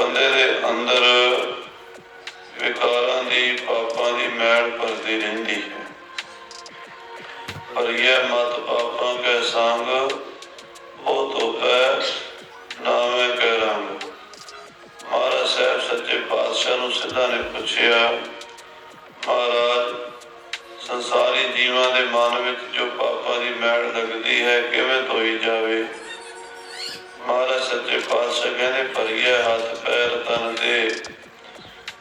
ਬੰਦੇ ਦੇ ਅੰਦਰ ਵਿਕਾਰਾਂ ਦੀ, ਪਾਪਾਂ ਦੀ ਮੈਲ ਭਰਦੀ ਰਹਿੰਦੀ ਹੈ। ਪਰ ਇਹ ਮਤ ਪਾਪਾਂ ਕੈ ਸੰਗ ਉਹ ਧੋਪੈ ਨਾਮੇ ਕੈ ਰੰਗ ਮਹਾਰਾਜ ਸਾਹਿਬ ਸੱਚੇ ਪਾਤਸ਼ਾਹ ਨੂੰ ਸਿੱਧਾ ਨੇ ਪੁੱਛਿਆ, ਮਹਾਰਾਜ, ਸੰਸਾਰੀ ਜੀਵਾਂ ਦੇ ਮਨ ਵਿੱਚ ਜੋ ਪਾਪਾਂ ਦੀ ਮੈਲ ਲੱਗਦੀ ਹੈ, ਕਿਵੇਂ ਧੋਈ ਜਾਵੇ? ਮਹਾਰਾਜ ਸੱਚੇ ਪਾਤਸ਼ਾਹ ਕਹਿੰਦੇ, ਭਰੀਏ ਹੱਥ, ਪੈਰ ਤਨ ਦੇ।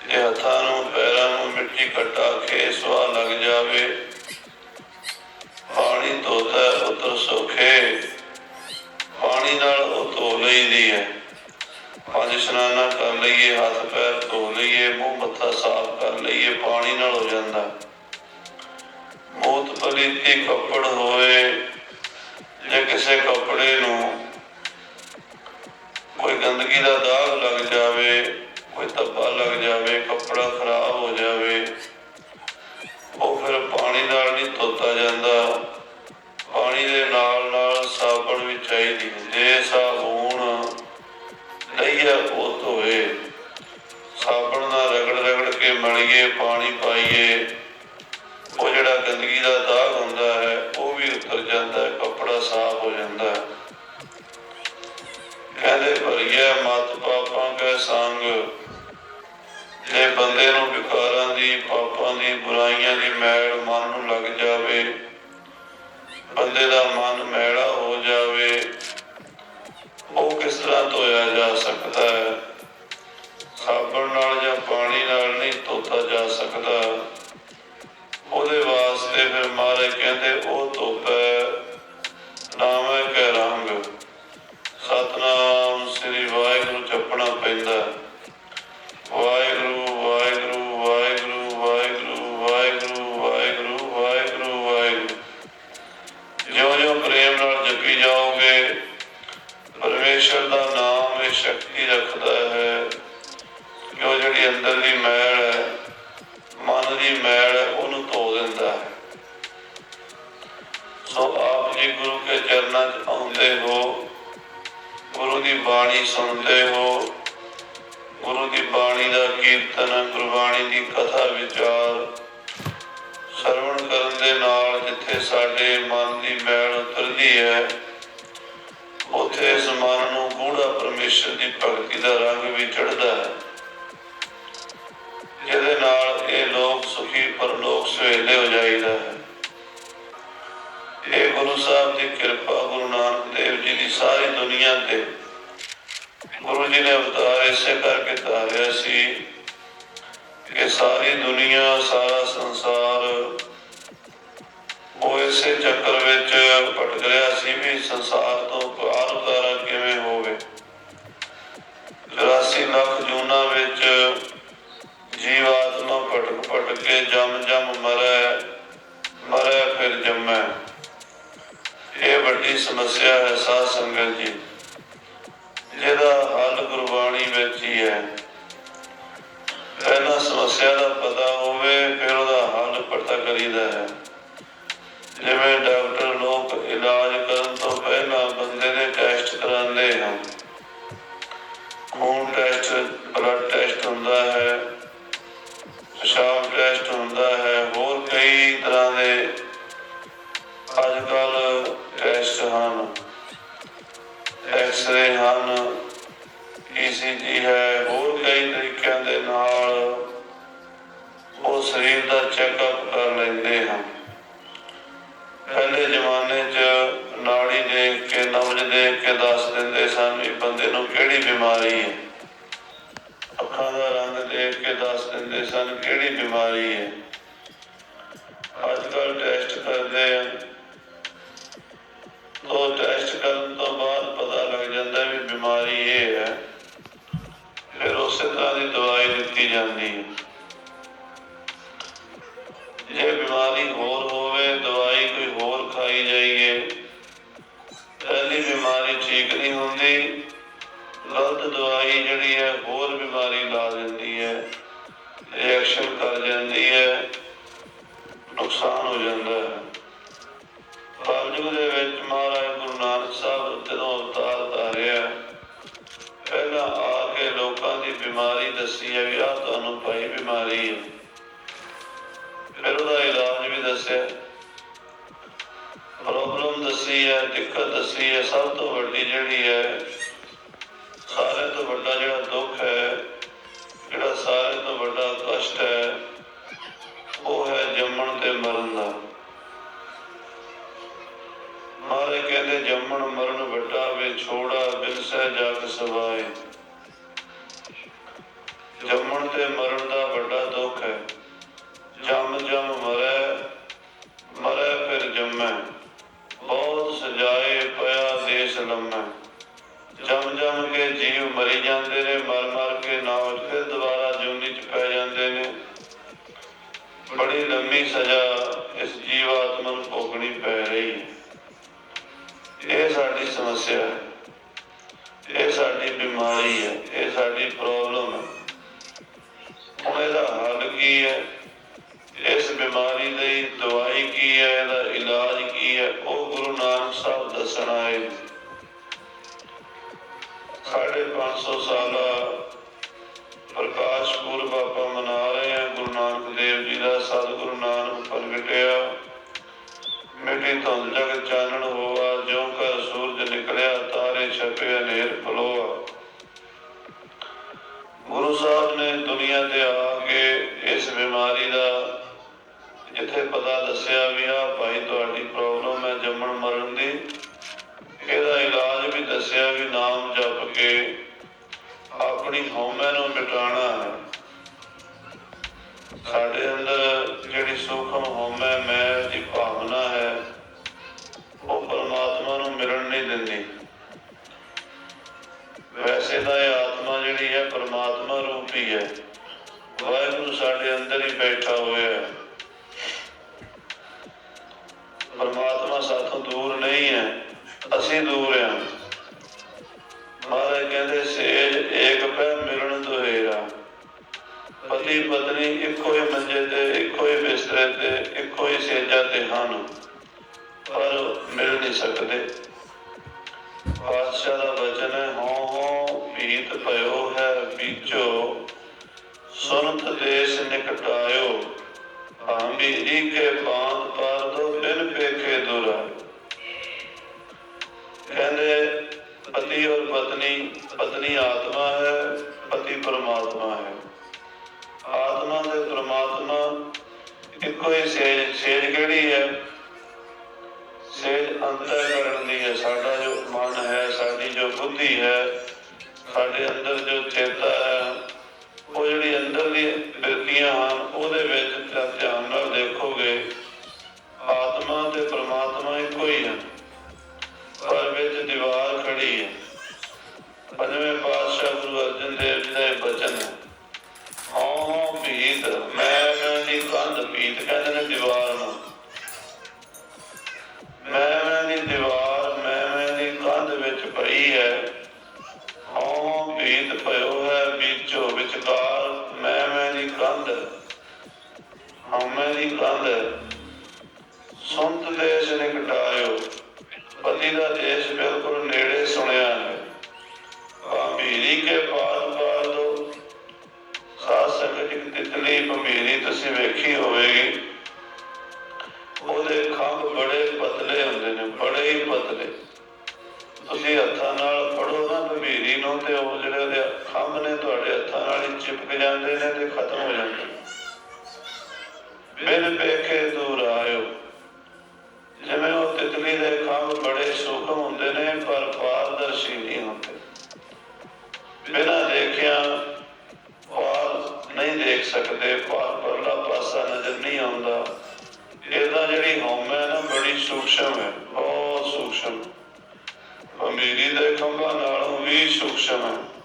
ਇਹ ਹੱਥਾਂ ਨੂੰ, ਪੈਰਾਂ ਨੂੰ ਮਿੱਟੀ ਕਟਾ ਕੇ ਸਵਾ ਲੱਗ ਜਾਵੇ, ਪਾਣੀ ਧੋਤਾ ਉਤਰ ਸੁਖੇ। ਪਾਣੀ ਨਾਲ ਉਹ ਧੋ ਲਈਦੀ ਹੈ। ਪੰਜ ਇਸ਼ਨਾਨਾਂ ਕਰ ਲਈਏ, ਹੱਥ, ਪੈਰ ਧੋ ਲਈਏ, ਮੂੰਹ, ਮੱਥਾ ਸਾਫ਼ ਕਰ ਲਈਏ, ਪਾਣੀ ਨਾਲ ਹੋ ਜਾਂਦਾ। ਮੂਤ ਪਲੀਤੀ ਕੱਪੜ ਹੋਏ ਜੇ ਕਿਸੇ ਕੱਪੜੇ ਨੂੰ ਕੋਈ ਗੰਦਗੀ ਦਾ ਦਾਗ ਲੱਗ ਜਾਵੇ, ਕੋਈ ਧੱਬਾ ਲੱਗ ਜਾਵੇ, ਕੱਪੜਾ ਖਰਾਬ ਹੋ ਜਾਵੇ, ਉਹ ਫਿਰ ਪਾਣੀ ਨਾਲ ਨਹੀਂ ਧੋਤਾ ਜਾਂਦਾ ਪਾਣੀ ਦੇ ਨਾਲ ਨਾਲ ਸਾਬਣ ਵੀ ਚਾਹੀਦੀ ਹੈ। ਜੇ ਸਾਬੂਨ ਲਈਆ ਉਹ ਧੋਏ ਸਾਬਣ ਨਾਲ ਰਗੜ ਰਗੜ ਕੇ ਮਲੀਏ ਪਾਣੀ ਬੰਦੇ ਨੂੰ ਵਿਕਾਰਾਂ ਦੀ, ਪਾਪਾਂ ਦੀ, ਬੁਰਾਈਆਂ ਦੀ ਮੈਲ ਮਨ ਨੂੰ ਲੱਗ ਜਾਵੇ। ਬੰਦੇ ਦਾ ਮਨ ਮੈਲਾ ਹੋ ਜਾਵੇ। ਉਹ ਕਿਸ ਤਰ੍ਹਾਂ ਧੋਇਆ ਜਾ ਸਕਦਾ ਹੈ? ਸਾਬਣ ਨਾਲ ਜਾਂ ਪਾਣੀ ਨਾਲ ਨਹੀਂ ਧੋਤਾ ਜਾ ਸਕਦਾ। ਉਹਦੇ ਵਾਸਤੇ ਫਿਰ ਮਹਾਰਾਜ ਕਹਿੰਦੇ, ਉਹ ਧੋਪ ਕੀਰਤਨ, ਗੁਰਬਾਣੀ ਦੀ ਕਥਾ, ਵਿਚਾਰ ਸਰਵਣ ਕਰਨ ਦੇ ਨਾਲ ਜਿੱਥੇ ਸਾਡੇ ਮਨ ਦੀ ਮੈਲ ਉਤਰਦੀ ਹੈ, ਉੱਥੇ ਇਸ ਮਨ ਨੂੰ ਗੂੜਾ ਪਰਮੇਸ਼ਰ ਦੀ ਭਗਤੀ ਦਾ ਰੰਗ ਵੀ ਚੜ੍ਹਦਾ ਹੈ। ਜਿਹਦੇ ਨਾਲ ਇਹ ਲੋਕ ਸੁਖੀ ਪਰਲੋਕ ਸੁਹੇਲੇ ਹੋ ਜਾਈਦਾ ਹੈ। ਇਹ ਗੁਰੂ ਸਾਹਿਬ ਦੀ ਕਿਰਪਾ ਗੁਰੂ ਨਾਨਕ ਦੇਵ ਜੀ ਦੀ ਸਾਰੀ ਦੁਨੀਆ ਤੇ ਗੁਰੂ ਜੀ ਨੇ ਅਵਤਾਰ ਇਸੇ ਕਰਕੇ ਧਾਰਿਆ ਸੀ ਕਿ ਸਾਰੀ ਦੁਨੀਆ, ਸਾਰਾ ਸੰਸਾਰ ਉਹ ਇਸੇ ਚੱਕਰ ਵਿੱਚ ਭਟਕ ਰਿਹਾ ਸੀ ਵੀ ਸੰਸਾਰ ਹੁੰਦਾ ਹੈ ਪਿਸ਼ਾਬ ਟੈਸਟ ਹੁੰਦਾ ਹੈ, ਹੋਰ ਕਈ ਤਰ੍ਹਾਂ ਦੇ ਅੱਜ ਕੱਲ ਟੈਸਟ ਹਨ। ਐਕਸ-ਰੇ ਹਨ ਈਸੀਜੀ ਹੈ, ਹੋਰ ਕਈ ਤਰੀਕਿਆਂ ਦੇ ਨਾਲ ਉਹ ਸਰੀਰ ਦਾ ਚੈੱਕਅਪ ਕਰ ਲੈਂਦੇ ਹਨ। ਪਹਿਲੇ ਜ਼ਮਾਨੇ 'ਚ ਨਾੜੀ ਦੇਖ ਕੇ ਨਬਜ ਦੇਖ ਕੇ ਦੱਸ ਦਿੰਦੇ ਸਨ ਵੀ ਬੰਦੇ ਨੂੰ ਕਿਹੜੀ ਬਿਮਾਰੀ ਹੈ। ਕੇ ਦੱਸ ਦਿੰਦੇ ਸਨ ਕਿਹੜੀ ਬਿਮਾਰੀ ਹੈ। ਅੱਜ ਕੱਲ ਟੈਸਟ ਕਰਦੇ ਆ। ਉਹ ਟੈਸਟ ਕਰਨ ਤੋਂ ਬਾਅਦ ਪਤਾ ਲੱਗ ਜਾਂਦਾ ਵੀ ਬਿਮਾਰੀ ਇਹ ਹੈ। ਫਿਰ ਉਸੇ ਤਰ੍ਹਾਂ ਦੀ ਦਵਾਈ ਦਿੱਤੀ ਜਾਂਦੀ। ਹੈ ਬਿਮਾਰੀ ਫਿਰ ਉਹਦਾ ਇਲਾਜ ਵੀ ਦੱਸਿਆ। ਪ੍ਰੋਬਲਮ ਦੱਸੀ ਹੈ, ਦਿੱਕਤ ਦੱਸੀ ਹੈ, ਸਭ ਤੋਂ ਵੱਡੀ ਜਿਹੜੀ ਹੈ, ਸਾਰੇ ਤੋਂ ਵੱਡਾ ਜਿਹੜਾ ਦੁੱਖ ਹੈ, ਜਿਹੜਾ ਸਾਰੇ ਤੋਂ ਵੱਡਾ ਕਸ਼ਟ ਹੈ, ਉਹ ਹੈ ਜੰਮਣ ਤੇ ਮਰਨ ਦਾ। ਮਾਰੇ ਕਹਿੰਦੇ, ਜੰਮਣ ਮਰਨ ਵੱਡਾ ਵੇ ਛੋੜਾ ਬਿਨਸੈ ਜਗ ਸਵਾਏ। ਜੰਮਣ ਤੇ ਮਰਨ ਜੰਮ ਮਰੈ ਮਰੈ ਫਿਰ ਜੰਮੈ। ਬਹੁਤ ਸਜਾਏ ਪਿਆ ਦੇਸ਼ ਲੰਮੈ। ਜੰਮ ਜੰਮ ਕੇ ਜੀਵ ਮਰੀ ਜਾਂਦੇ ਨੇ, ਮਰ ਮਰ ਕੇ ਨਾਲ ਫਿਰ ਦੁਬਾਰਾ ਜੂਨੀ ਚ ਪੈ ਜਾਂਦੇ ਨੇ। ਬੜੀ ਲੰਮੀ ਸਜ਼ਾ ਇਸ ਜੀਵ ਆਤਮਾ ਨੂੰ ਭੋਗਣੀ ਪੈ ਰਹੀ ਹੈ। ਇਹ ਸਾਡੀ ਸਮੱਸਿਆ ਹੈ। ਇਹ ਸਾਡੀ ਬਿਮਾਰੀ ਹੈ। ਇਹ ਸਾਡੀ ਪ੍ਰੋਬਲਮ ਹੈ। ਹੁਣ ਇਹਦਾ ਹੱਲ ਕੀ ਹੈ? ਇਸ ਬਿਮਾਰੀ ਲਈ ਦਵਾਈ ਕੀ ਹੈ, ਇਹਦਾ ਇਲਾਜ ਕੀ ਹੈ, ਉਹ ਗੁਰੂ ਨਾਨਕ ਸਾਹਿਬ ਦੱਸਣ ਆਏ ਨੇ। ਸਾਢੇ 500 ਸਾਲਾ ਪ੍ਰਕਾਸ਼ ਪੁਰਬ ਆਪਾਂ ਮਨਾ ਰਹੇ ਹਾਂ, ਗੁਰੂ ਨਾਨਕ ਦੇਵ ਜੀ ਦਾ ਸਤਿਗੁਰੂ ਨਾਨਕ ਪ੍ਰਗਟਿਆ ਮਿੱਟੀ ਧੁੰਦ ਜਗ ਹਉਮੈ ਸਾਡੇ ਅੰਦਰ ਜਿਹੜੀ ਸੂਖਮ ਹਉਮੈ ਮੈਂ ਦੀ ਭਾਵਨਾ ਹੈ, ਉਹ ਪਰਮਾਤਮਾ ਨੂੰ ਮਿਲਣ ਨਹੀਂ ਦਿੰਦੀ। ਵੈਸੇ ਤਾਂ ਇਹ ਆਤਮਾ ਜਿਹੜੀ ਹੈ ਪਰਮਾਤਮਾ ਰੂਪੀ ਹੈ। ਵਾਹਿਗੁਰੂ ਸਾਡੇ ਅੰਦਰ ਹੀ ਬੈਠਾ ਹੋਇਆ ਹੈ। ਪਰਮਾਤਮਾ ਸਾਥੋਂ ਦੂਰ ਨਹੀਂ ਹੈ, ਅਸੀਂ ਦੂਰ ਹਾਂ। ਮਹਾਰਾਜ ਕਹਿੰਦੇ, ਸੇਜ ਏਕ ਪੈ ਪਤੀ ਪਤਨੀ ਇੱਕੋ ਹੀ ਮੰਜੇ ਤੇ, ਇੱਕੋ ਹੀ ਬਿਸਤਰੇ ਤੇ, ਇੱਕੋ ਹੀ ਸੇਜਾ ਤੇ ਹਨ, ਪਰ ਮਿਲ ਨਹੀਂ ਸਕਦੇ। ਪਾਤਸ਼ਾਹ ਦਾ ਵਚਨ ਹੈ, ਹਉ ਹਉ ਪੀਤ ਭਇਓ ਹੈ ਵਿਚੋ ਸੁਨਤ ਦੇਸ਼ ਨਿਕਟਾਇਓ, ਭਾਂਬੀ ਜੀ ਕੇ ਬਾਂਧ ਪਾਰ ਦੋ ਬਿਨ ਪੇਖੇ ਦੁਰਾ। ਕਹਿੰਦੇ, ਪਤੀ ਔਰ ਪਤਨੀ ਪਤਨੀ ਆਤਮਾ ਹੈ, ਪਤੀ ਪਰਮਾਤਮਾ ਹੈ। ਪਰਮਾਤਮਾ ਇੱਕੋ ਹੀ ਸੇਜ ਸੇਜ ਕਿਹੜੀ ਹੈ? ਸੇਜ ਅੰਤਰਕਰਨ ਦੀ ਹੈ। ਸਾਡਾ ਜੋ ਮਨ ਹੈ, ਸਾਡੀ ਜੋ ਬੁੱਧੀ ਹੈ, ਸਾਡੇ ਅੰਦਰ ਜੋ ਚੇਤਾ ਹੈ, ਉਹ ਜਿਹੜੀ ਅੰਦਰ ਦੀ ਬਿਰਤੀਆਂ ਹਨ, ਉਹਦੇ ਵਿੱਚ ਖੰਭ ਬੜੇ ਪਤਲੇ ਹੁੰਦੇ ਨੇ, ਬੜੇ ਹੀ ਪਤਲੇ। ਤੁਸੀਂ ਹੱਥਾਂ ਨਾਲ ਫੜੋ ਨਾ ਭੰਬੀਰੀ ਨੂੰ ਤੇ ਉਹ ਜਿਹੜੇ ਉਹਦੇ ਖੰਭ ਨੇ ਤੁਹਾਡੇ ਹੱਥਾਂ ਨਾਲ ਹੀ ਚਿਪਕ ਜਾਂਦੇ ਨੇ ਤੇ ਖਤਮ ਹੋ ਜਾਂਦੇ ਬਿਨ ਪੇਖੇ ਦੂਰ ਆਇਓ। ਜਿਵੇਂ ਉਹ ਤਿਤਲੀ ਦੇ ਖੰਭ ਬੜੇ ਸੂਖਮ ਹੁੰਦੇ ਨੇ, ਪਰ ਪਾਰਦਰਸ਼ੀ ਨਹੀਂ ਹੁੰਦੇ। ਬਿਨਾਂ ਦੇਖਿਆ ਪਾਰ ਨਹੀਂ ਦੇਖ ਸਕਦੇ ਪਾਰ ਪਰਲਾ ਪਾਸਾ ਨਜ਼ਰ ਨਹੀਂ ਆਉਂਦਾ। ਇਹਦਾ ਜਿਹੜੀ ਹਉਮੈ ਸੂਖਸ਼ਮ ਹੈ ਬਹੁਤ ਸੂਖਸ਼ਮ। ਅਮੀਰੀ ਦੇ ਖੰਭਾਂ ਨਾਲੋਂ ਵੀ ਸੂਖਸ਼ਮ ਹੈ।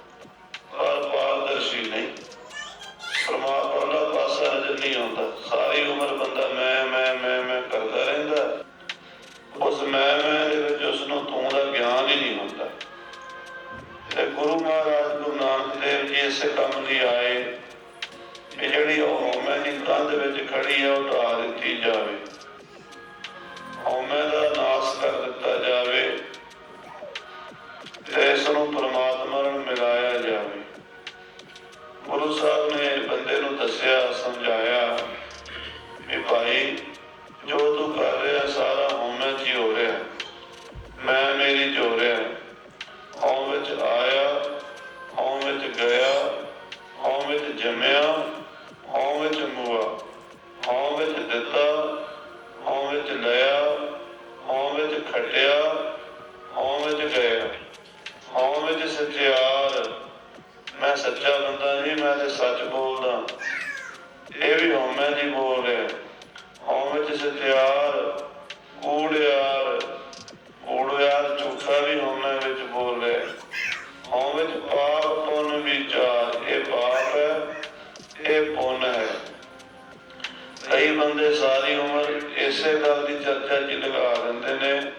ਕਿਸੇ ਗੱਲ ਦੀ ਚਰਚਾ ਚ ਲਗਾ ਦਿੰਦੇ ਨੇ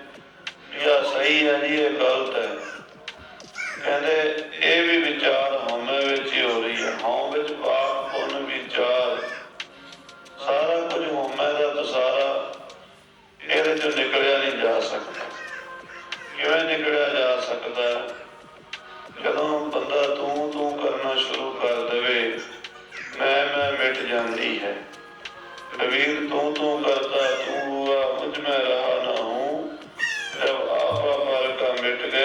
ਇਹ ਸਹੀ ਹੈ ਜੀ, ਇਹ ਗਲਤ ਹੈ। ਕਹਿੰਦੇ to them.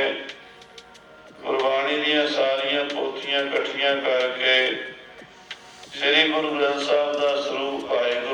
ਕਰਕੇ ਸ੍ਰੀ ਗੁਰੂ ਗ੍ਰੰਥ ਸਾਹਿਬ ਦਾ ਸਰੂਪ ਆਏਗਾ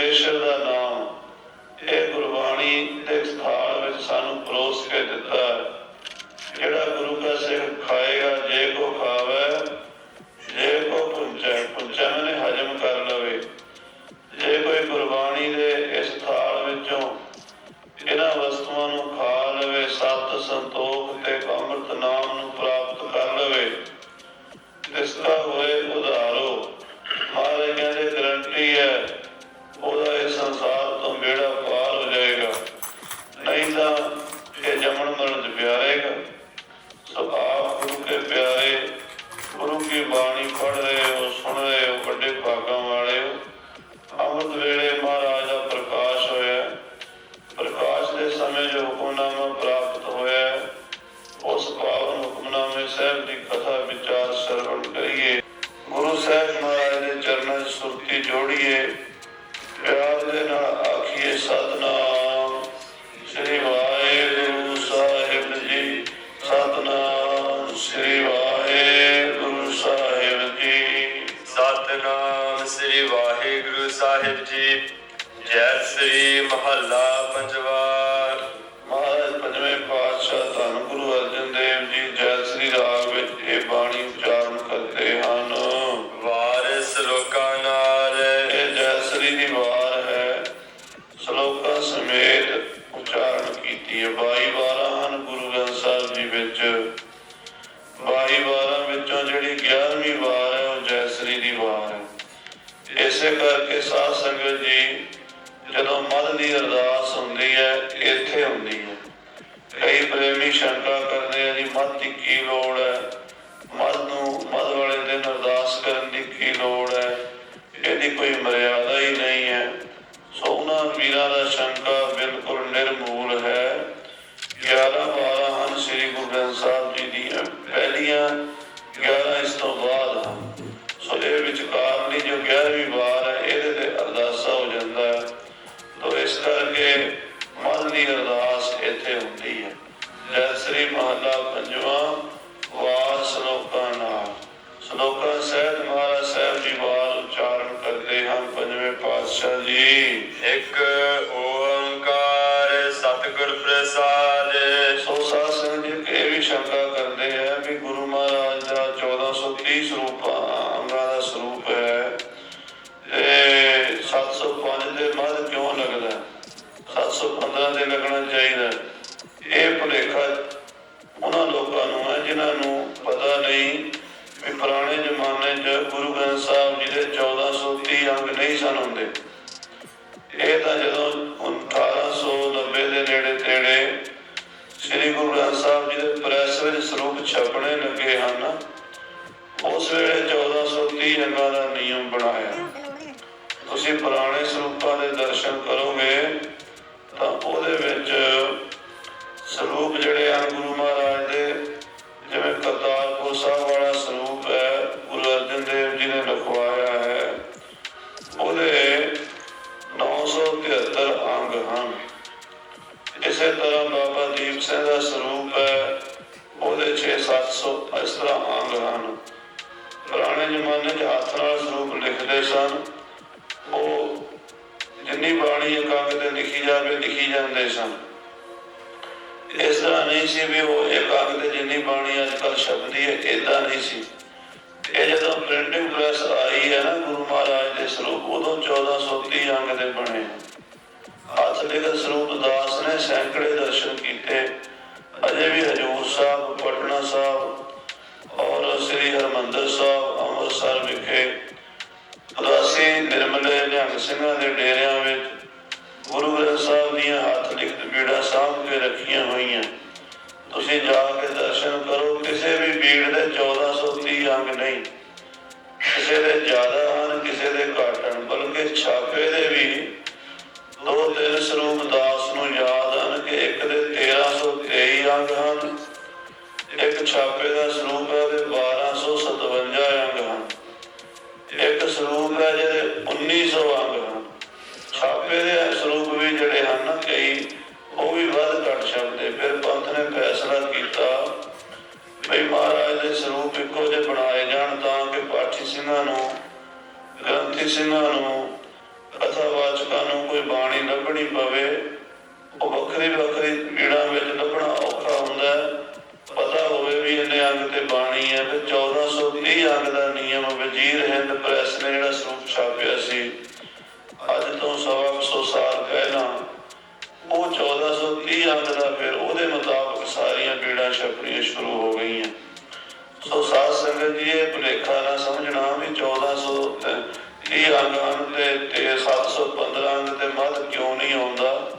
Krishna ਕੇ ਜਮਨ ਮਰਨ ਪਿਆਰੇਗਾ ਸੋ ਆਪ ਗੁਰੂ ਕੇ ਪਿਆਰੇ ਗੁਰੂ ਕੀ ਬਾਣੀ ਪੜ ਰਹੇ ਸ੍ਰੀ ਵਾਹਿਗੁਰੂ ਸਾਹਿਬ ਜੀ। ਜੈ ਸ੍ਰੀ ਮਹੱਲਾ ਪੰਜਵਾ। ਸ਼ੰਕਾ ਕਰਦੇ ਆ ਜੀ ਮਤ ਦੀ ਕੀ ਲੋੜ ਹੈ? ਪਾਤਸ਼ਾਹ ਜੀ ਇੱਕ ਓੰਕਾਰ ਸਤਿਗੁਰ ਪ੍ਰਸਾਦ ਪ੍ਰੈਸ ਸਰੂਪ ਛਪਣੇ ਲੱਗੇ ਹਨ। ਉਸ ਵੇਲੇ 1430 ਅੰਗਾਂ ਦਾ ਨਿਯਮ ਬਣਾਇਆ। ਤੁਸੀਂ ਪੁਰਾਣੇ ਸਰੂਪਾਂ ਦੇ ਦਰਸ਼ਨ ਕਰੋਗੇ ਤਾਂ ਉਹਦੇ ਵਿੱਚ ਸਰੂਪ ਜਿਹੜੇ ਹਨ ਜ਼ਮਾਨੇ ਹੱਥ ਨਾਲ ਸਰੂਪ ਲਿਖਦੇ ਸਨ। ਉਹ ਜਿੰਨੀ ਬਾਣੀ ਇੱਕ ਤੇ ਲਿਖੀ ਜਾਵੇ, ਲਿਖੀ ਜਾਂਦੇ ਸਨ। ਇਸ ਤਰ੍ਹਾਂ ਨਹੀਂ ਸੀ ਵੀ ਉਹ ਇੱਕ ਤੇ ਜਿੰਨੀ ਬਾਣੀ ਅੱਜ ਕੱਲ੍ਹ ਛਪਦੀ ਹੈ ਇਦਾਂ ਨਹੀਂ ਸੀ। ਇਹ ਜਦੋਂ ਪ੍ਰਿੰਟਿੰਗ ਪ੍ਰੈਸ ਆਈ ਹੈ ਨਾ, ਗੁਰੂ ਮਹਾਰਾਜ ਦੇ ਸਰੂਪ, ਉਦੋਂ 1430 ਅੰਗ ਦੇ ਬਣੇ। ਹੱਥ ਲਿਖਤ ਸਰੂਪ ਦਾਸ ਨੇ ਸੈਂਕੜੇ ਦਰਸ਼ਨ ਕੀਤੇ। ਅਜੇ ਵੀ ਹਜੂਰ ਸਾਹਿਬ, ਪਟਨਾ ਸਾਹਿਬ ਔਰ ਸ੍ਰੀ ਹਰਮੰਦਰ ਸਾਹਿਬ ਅੰਮ੍ਰਿਤਸਰ ਵਿਖੇ ਉਦਾਸੀ ਨਿਰਮਲੇ ਨਿਹੰਗ ਸਿੰਘਾਂ ਦੇ ਡੇਰਿਆਂ ਵਿੱਚ ਗੁਰੂ ਗ੍ਰੰਥ ਸਾਹਿਬ ਦੀਆਂ ਹੱਥ ਲਿਖਤ ਬੀੜਾਂ ਸਾਂਭ ਕੇ ਰੱਖੀਆਂ ਹੋਈਆਂ। ਤੁਸੀਂ ਜਾ ਕੇ ਦਰਸ਼ਨ ਕਰੋ, ਕਿਸੇ ਵੀ ਬੀੜ ਦੇ 1430 ਅੰਗ ਨਹੀਂ। ਕਿਸੇ ਦੇ ਜ਼ਿਆਦਾ ਹਨ, ਕਿਸੇ ਦੇ ਘੱਟ ਹਨ, ਬਲਕਿ ਛਾਪੇ ਦੇ ਵੀ ਦੋ ਤਿੰਨ ਸਰੂਪ ਦਾਸ ਨੂੰ ਯਾਦ ਹਨ ਕਿ ਇੱਕ ਦੇ 1323 ਅੰਗ ਹਨ, ਇੱਕ ਛਾਪੇ ਦਾ ਲੱਭਣੀ ਪਵੇ, ਉਹ ਵੱਖਰੀ ਵੱਖਰੀ ਪੀੜਾਂ ਵਿੱਚ ਲੱਭਣਾ ਔਖਾ ਹੁੰਦਾ ਪਤਾ ਹੋਵੇ ਵੀ ਇਹਨੇ ਅੰਗ ਤੇ ਬਾਣੀ ਹੈ ਤੇ 1430 ਅੰਗ ਦਾ ਨਿਯਮ ਵਜ਼ੀਰ ਹਿੰਦ ਪ੍ਰੈਸ ਨੇ ਜਿਹੜਾ ਸਰੂਪ ਛਾਪਿਆ ਸੀ। ਅੱਜ ਤੋਂ ਸਵਾ ਕੁ ਸੌ ਸਾਲ ਪਹਿਲਾਂ ਉਹ 1430 ਅੰਗ ਦਾ ਫਿਰ ਉਹਦੇ ਮੁਤਾਬਕ ਸਾਰੀਆਂ ਪੀੜਾਂ ਛਪਣੀਆਂ ਸ਼ੁਰੂ ਹੋ ਗਈਆਂ। ਸੋ ਸਾਧ ਸੰਗਤ ਜੀ, ਇਹ ਭੁਲੇਖਾ ਨਾ ਸਮਝਣਾ ਵੀ 1430 ਅੰਗ ਹਨ ਤੇ ਤੇ 715 ਅੰਗ ਤੇ ਮੱਧ ਕਿਉਂ ਨਹੀਂ ਆਉਂਦਾ?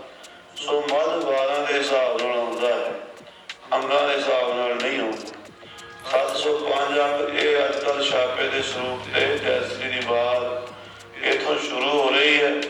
ਸੋ ਮੱਧ 12 ਦੇ ਹਿਸਾਬ ਨਾਲ ਆਉਂਦਾ ਹੈ। ਅੰਗਾਂ ਦੇ ਹਿਸਾਬ ਨਾਲ ਨਹੀਂ ਆਉਂਦਾ। 705 ਅੰਗ ਇਹ ਅੱਜ ਛਾਪੇ ਦੇ ਸਰੂਪ ਤੇ ਜੈਸਰੀ ਦੀ ਬਾਤ ਇਥੋਂ ਸ਼ੁਰੂ ਹੋ ਰਹੀ ਹੈ।